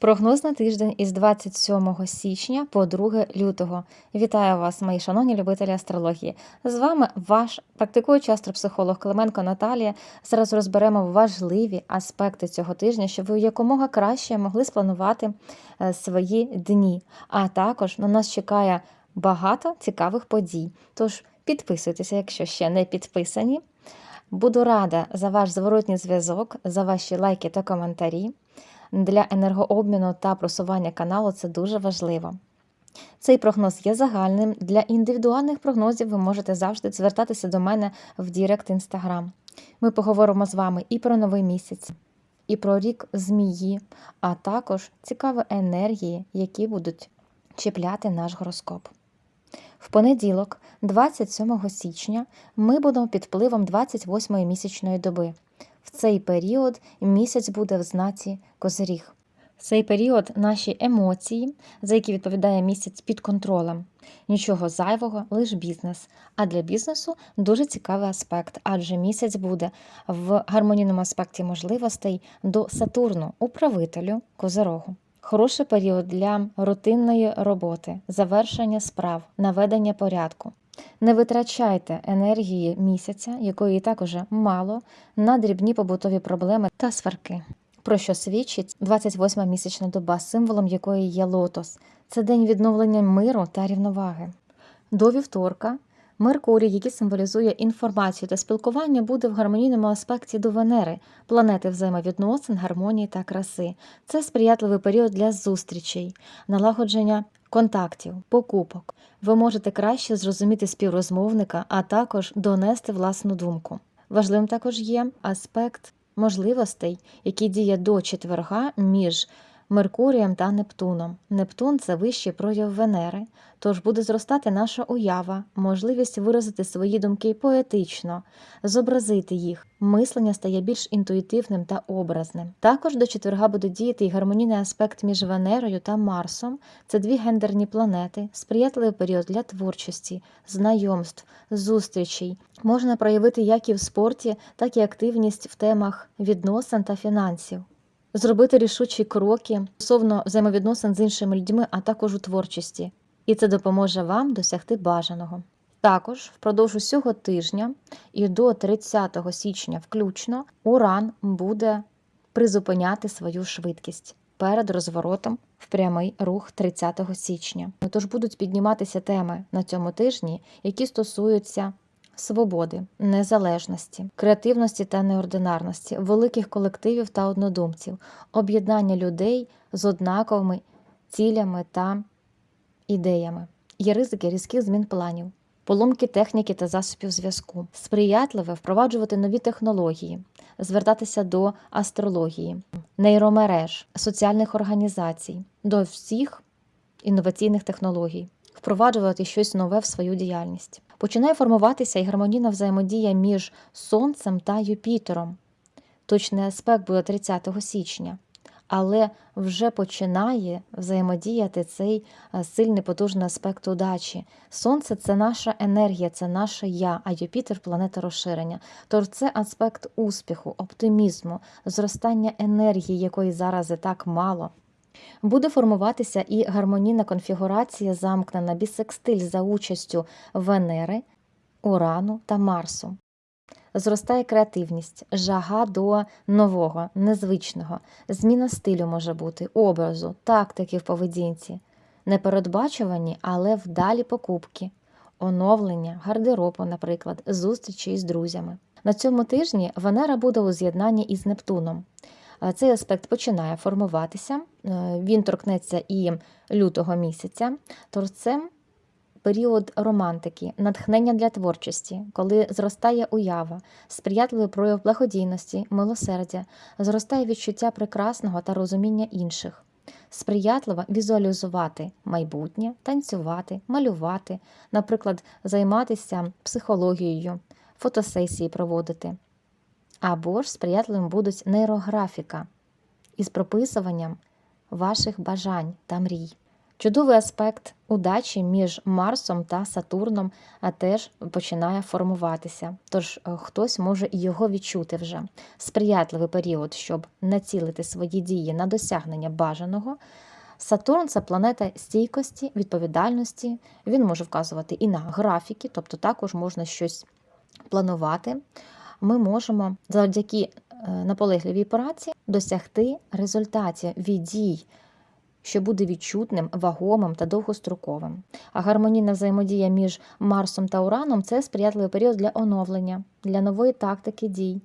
Прогноз на тиждень із 27 січня по 2 лютого. Вітаю вас, мої шановні любителі астрології. З вами ваш практикуючий астропсихолог Клименко Наталія. Зараз розберемо важливі аспекти цього тижня, щоб ви якомога краще могли спланувати е, свої дні. А також на нас чекає багато цікавих подій. Тож підписуйтеся, якщо ще не підписані. Буду рада за ваш зворотній зв'язок, за ваші лайки та коментарі. Для енергообміну та просування каналу це дуже важливо. Цей прогноз є загальним. Для індивідуальних прогнозів ви можете завжди звертатися до мене в Дірект Інстаграм. Ми поговоримо з вами і про новий місяць, і про рік змії, а також цікаві енергії, які будуть чіпляти наш гороскоп. В понеділок, 27 січня, ми будемо під впливом 28-ї місячної доби. В цей період місяць буде в знаці Козиріг. Цей період наші емоції, за які відповідає місяць під контролем. Нічого зайвого, лише бізнес. А для бізнесу дуже цікавий аспект, адже місяць буде в гармонійному аспекті можливостей до Сатурну, управителю Козирогу. Хороший період для рутинної роботи, завершення справ, наведення порядку. Не витрачайте енергії місяця, якої і так уже мало, на дрібні побутові проблеми та сварки. Про що свідчить 28-ма місячна доба, символом якої є лотос. Це день відновлення миру та рівноваги. До вівторка Меркурій, який символізує інформацію та спілкування, буде в гармонійному аспекті до Венери, планети взаємовідносин, гармонії та краси. Це сприятливий період для зустрічей, налагодження контактів, покупок. Ви можете краще зрозуміти співрозмовника, а також донести власну думку. Важливим також є аспект можливостей, який діє до четверга між Меркурієм та Нептуном. Нептун це вищий прояв Венери, тож буде зростати наша уява, можливість виразити свої думки поетично, зобразити їх. Мислення стає більш інтуїтивним та образним. Також до четверга буде діяти і гармонійний аспект між Венерою та Марсом. Це дві гендерні планети, сприятливий період для творчості, знайомств, зустрічей. Можна проявити як і в спорті, так і активність в темах відносин та фінансів зробити рішучі кроки стосовно взаємовідносин з іншими людьми, а також у творчості. І це допоможе вам досягти бажаного. Також впродовж усього тижня і до 30 січня включно Уран буде призупиняти свою швидкість перед розворотом в прямий рух 30 січня. Тож будуть підніматися теми на цьому тижні, які стосуються свободи, незалежності, креативності та неординарності, великих колективів та однодумців, об'єднання людей з однаковими цілями та ідеями, є ризики різких змін планів. Поломки техніки та засобів зв'язку, сприятливе впроваджувати нові технології, звертатися до астрології, нейромереж, соціальних організацій, до всіх інноваційних технологій, впроваджувати щось нове в свою діяльність. Починає формуватися і гармонійна взаємодія між Сонцем та Юпітером. Точний аспект буде 30 січня, але вже починає взаємодіяти цей е, сильний потужний аспект удачі. Сонце це наша енергія, це наше я, а Юпітер планета розширення. Тож це аспект успіху, оптимізму, зростання енергії, якої зараз і так мало. Буде формуватися і гармонійна конфігурація, замкнена бісекстиль за участю Венери, Урану та Марсу. Зростає креативність, жага до нового, незвичного, зміна стилю може бути, образу, тактики в поведінці, непередбачувані, але вдалі покупки, оновлення, гардеробу, наприклад, зустрічі із друзями. На цьому тижні Венера буде у з'єднанні із Нептуном. Цей аспект починає формуватися, е, він торкнеться і лютого місяця, тож це період романтики, натхнення для творчості, коли зростає уява, сприятливий прояв благодійності, милосердя, зростає відчуття прекрасного та розуміння інших. Сприятливо візуалізувати майбутнє, танцювати, малювати, наприклад, займатися психологією, фотосесії проводити або ж сприятливим будуть нейрографіка із прописуванням ваших бажань та мрій. Чудовий аспект удачі між Марсом та Сатурном теж починає формуватися. Тож е, хтось може його відчути вже. Сприятливий період, щоб націлити свої дії на досягнення бажаного. Сатурн це планета стійкості, відповідальності. Він може вказувати і на графіки, тобто також можна щось планувати. Ми можемо завдяки е, наполегливій праці досягти результатів від дій, що буде відчутним, вагомим та довгостроковим. А гармонійна взаємодія між Марсом та Ураном це сприятливий період для оновлення, для нової тактики дій,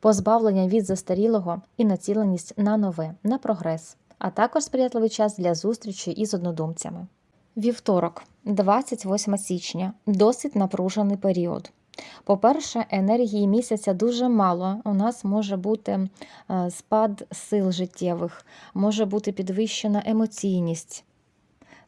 позбавлення від застарілого і націленість на нове, на прогрес, а також сприятливий час для зустрічі із однодумцями. Вівторок, 28 січня, досить напружений період. По-перше, енергії місяця дуже мало. У нас може бути е, спад сил життєвих, може бути підвищена емоційність.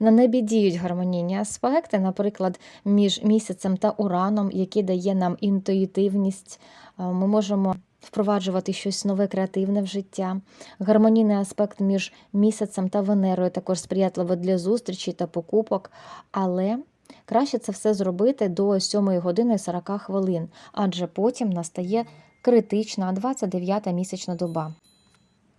На небі діють гармонійні аспекти, наприклад, між місяцем та ураном, який дає нам інтуїтивність. Е, Ми можемо впроваджувати щось нове, креативне в життя. Гармонійний аспект між місяцем та Венерою також сприятливо для зустрічей та покупок, але краще це все зробити до 7 години 40 хвилин, адже потім настає критична 29 місячна доба,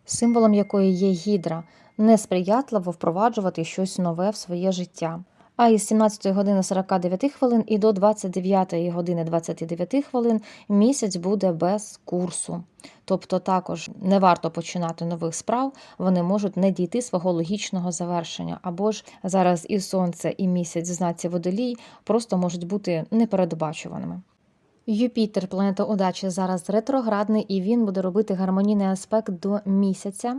символом якої є гідра, несприятливо впроваджувати щось нове в своє життя. А із 17 години 49 хвилин і до 29 години 29 хвилин місяць буде без курсу. Тобто також не варто починати нових справ, вони можуть не дійти свого логічного завершення. Або ж зараз і сонце, і місяць в знаці водолій просто можуть бути непередбачуваними. Юпітер, планета удачі, зараз ретроградний, і він буде робити гармонійний аспект до місяця.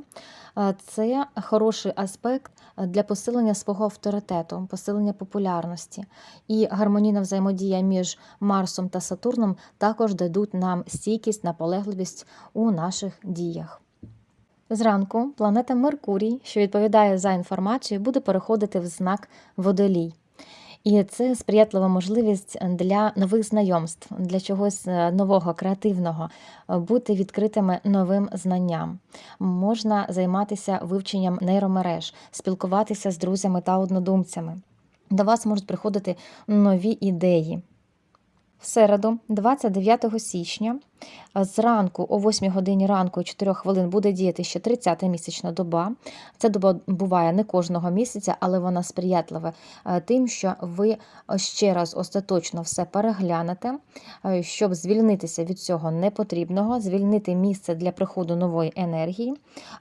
Це хороший аспект для посилення свого авторитету, посилення популярності. І гармонійна взаємодія між Марсом та Сатурном також дадуть нам стійкість, наполегливість у наших діях. Зранку планета Меркурій, що відповідає за інформацію, буде переходити в знак водолій. І це сприятлива можливість для нових знайомств, для чогось е, нового, креативного, е, бути відкритими новим знанням. Можна займатися вивченням нейромереж, спілкуватися з друзями та однодумцями. До вас можуть приходити нові ідеї. В середу, 29 січня, зранку о 8 годині ранку і 4 хвилин буде діяти ще 30-та місячна доба. Ця доба буває не кожного місяця, але вона сприятлива е, тим, що ви ще раз остаточно все переглянете, е, щоб звільнитися від цього непотрібного, звільнити місце для приходу нової енергії.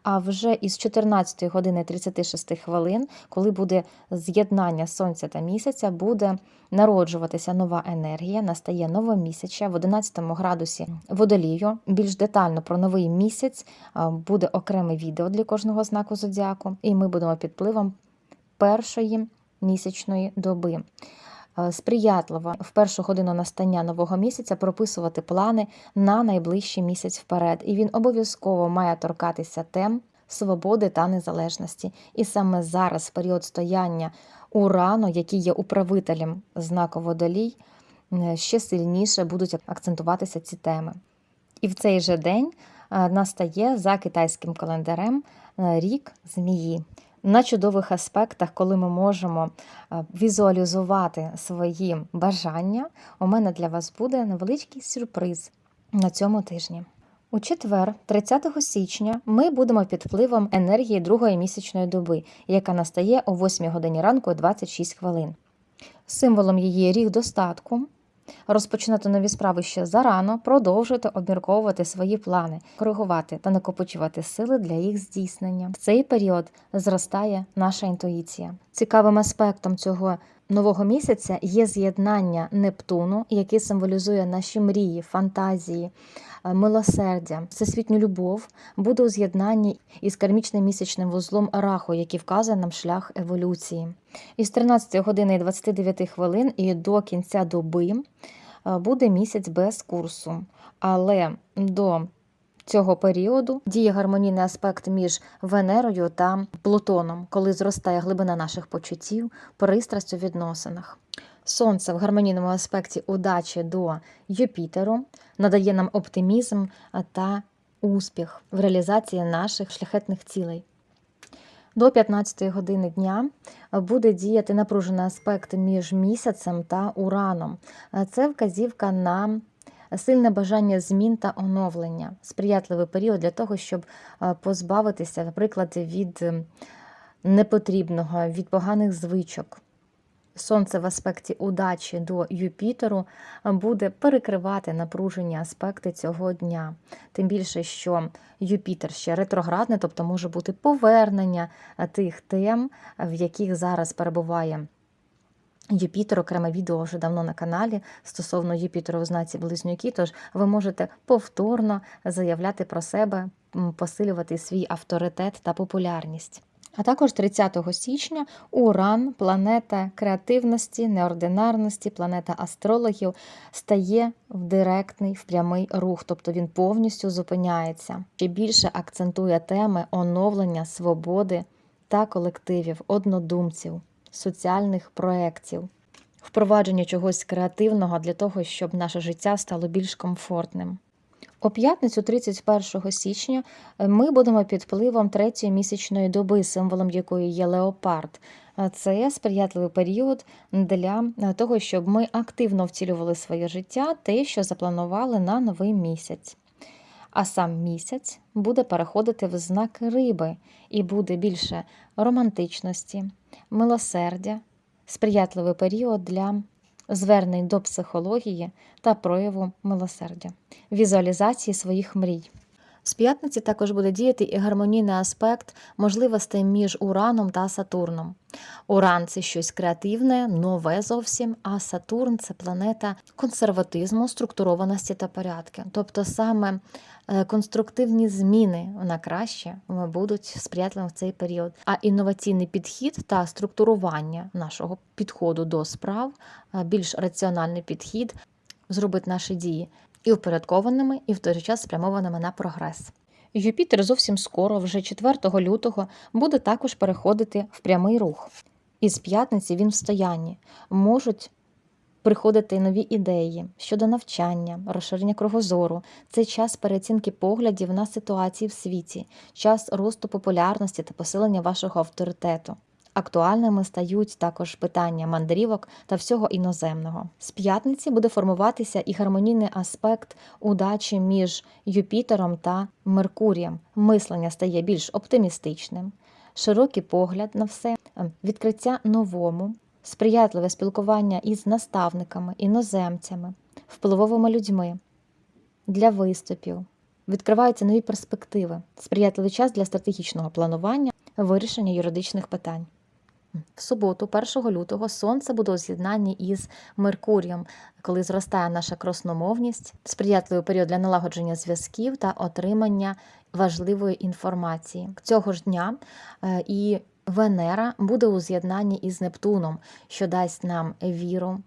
А вже із 14 години 36 хвилин, коли буде з'єднання сонця та місяця, буде народжуватися нова енергія, настає новомісяча в 11 градусі водолію. Більш детально про новий місяць буде окреме відео для кожного знаку зодіаку, і ми будемо під впливом першої місячної доби. Сприятливо в першу годину настання нового місяця прописувати плани на найближчий місяць вперед, і він обов'язково має торкатися тем свободи та незалежності. І саме зараз, в період стояння урану, який є управителем знаку водолій, ще сильніше будуть акцентуватися ці теми. І в цей же день е, настає за китайським календарем е, рік змії. На чудових аспектах, коли ми можемо е, візуалізувати свої бажання, у мене для вас буде невеличкий сюрприз на цьому тижні. У четвер, 30 січня, ми будемо під впливом енергії другої місячної доби, яка настає о 8 годині ранку 26 хвилин. Символом її є ріг достатку. Розпочинати нові справи ще зарано, продовжуйте обмірковувати свої плани, коригувати та накопичувати сили для їх здійснення. В цей період зростає наша інтуїція. Цікавим аспектом цього нового місяця є з'єднання Нептуну, який символізує наші мрії, фантазії, е, милосердя, всесвітню любов, буде у з'єднанні із кармічним місячним вузлом Раху, який вказує нам шлях еволюції. Із 13 години і 29 хвилин і до кінця доби е, буде місяць без курсу. Але до цього періоду діє гармонійний аспект між Венерою та Плутоном, коли зростає глибина наших почуттів, пристрасть у відносинах. Сонце в гармонійному аспекті удачі до Юпітеру надає нам оптимізм та успіх в реалізації наших шляхетних цілей. До 15 години дня буде діяти напружений аспект між місяцем та ураном. Це вказівка на сильне бажання змін та оновлення, сприятливий період для того, щоб е, позбавитися, наприклад, від е, непотрібного, від поганих звичок. Сонце в аспекті удачі до Юпітеру буде перекривати напружені аспекти цього дня. Тим більше, що Юпітер ще ретроградний, тобто може бути повернення е, тих тем, в яких зараз перебуває Юпітер, окреме відео вже давно на каналі стосовно Юпітеру у знаці Близнюки, тож ви можете повторно заявляти про себе, посилювати свій авторитет та популярність. А також 30 січня Уран, планета креативності, неординарності, планета астрологів, стає в директний, в прямий рух, тобто він повністю зупиняється. Ще більше акцентує теми оновлення свободи та колективів, однодумців, соціальних проєктів, впровадження чогось креативного для того, щоб наше життя стало більш комфортним. У п'ятницю, 31 січня, ми будемо під впливом третьої місячної доби, символом якої є леопард. Це сприятливий період для того, щоб ми активно втілювали своє життя, те, що запланували на новий місяць. А сам місяць буде переходити в знак риби і буде більше романтичності, милосердя, сприятливий період для звернень до психології та прояву милосердя, візуалізації своїх мрій. З п'ятниці також буде діяти і гармонійний аспект можливостей між Ураном та Сатурном. Уран це щось креативне, нове зовсім, а Сатурн це планета консерватизму, структурованості та порядки. Тобто саме е, конструктивні зміни на краще будуть сприятливими в цей період. А інноваційний підхід та структурування нашого підходу до справ, е, більш раціональний підхід зробить наші дії і упорядкованими, і в той же час спрямованими на прогрес. Юпітер зовсім скоро, вже 4 лютого, буде також переходити в прямий рух. Із п'ятниці він в стоянні. Можуть приходити нові ідеї щодо навчання, розширення кругозору. Це час переоцінки поглядів на ситуації в світі, час росту популярності та посилення вашого авторитету. Актуальними стають також питання мандрівок та всього іноземного. З п'ятниці буде формуватися і гармонійний аспект удачі між Юпітером та Меркурієм. Мислення стає більш оптимістичним, широкий погляд на все, відкриття новому, сприятливе спілкування із наставниками, іноземцями, впливовими людьми для виступів. Відкриваються нові перспективи, сприятливий час для стратегічного планування, вирішення юридичних питань. В суботу, 1 лютого, сонце буде у з'єднанні із Меркурієм, коли зростає наша красномовність, сприятливий період для налагодження зв'язків та отримання важливої інформації. Цього ж дня е, і Венера буде у з'єднанні із Нептуном, що дасть нам віру,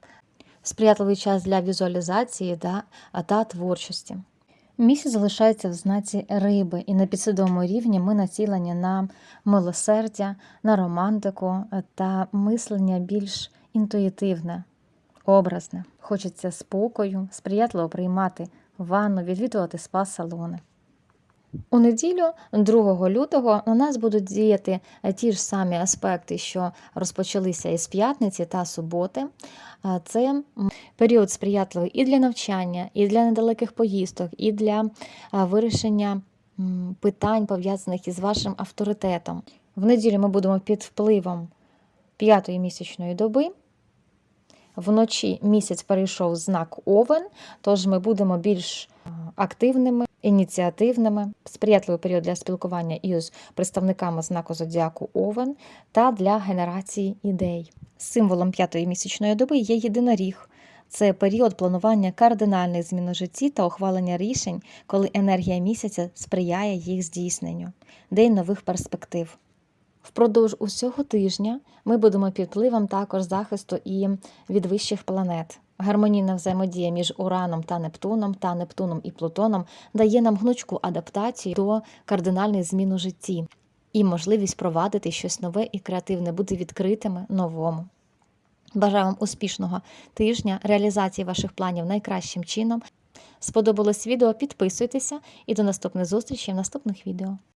сприятливий час для візуалізації та, та творчості. Місяць залишається в знаці риби, і на підсвідомому рівні ми націлені на милосердя, на романтику та мислення більш інтуїтивне, образне. Хочеться спокою, сприятливо приймати ванну, відвідувати спа-салони. У неділю, 2 лютого, у нас будуть діяти ті ж самі аспекти, що розпочалися із п'ятниці та суботи. Це період сприятливий і для навчання, і для недалеких поїздок, і для вирішення питань, пов'язаних із вашим авторитетом. В неділю ми будемо під впливом п'ятої місячної доби. Вночі місяць перейшов знак Овен, тож ми будемо більш активними, ініціативними, сприятливий період для спілкування із представниками знаку зодіаку Овен та для генерації ідей. Символом п'ятої місячної доби є єдиноріг. Це період планування кардинальних змін у житті та ухвалення рішень, коли енергія місяця сприяє їх здійсненню, день нових перспектив. Впродовж усього тижня ми будемо під впливом також захисту і від вищих планет. Гармонійна взаємодія між Ураном та Нептуном та Нептуном і Плутоном дає нам гнучку адаптацію до кардинальних змін у житті і можливість провадити щось нове і креативне, бути відкритими новому. Бажаю вам успішного тижня, реалізації ваших планів найкращим чином. Сподобалось відео? Підписуйтеся і до наступних зустрічей в наступних відео.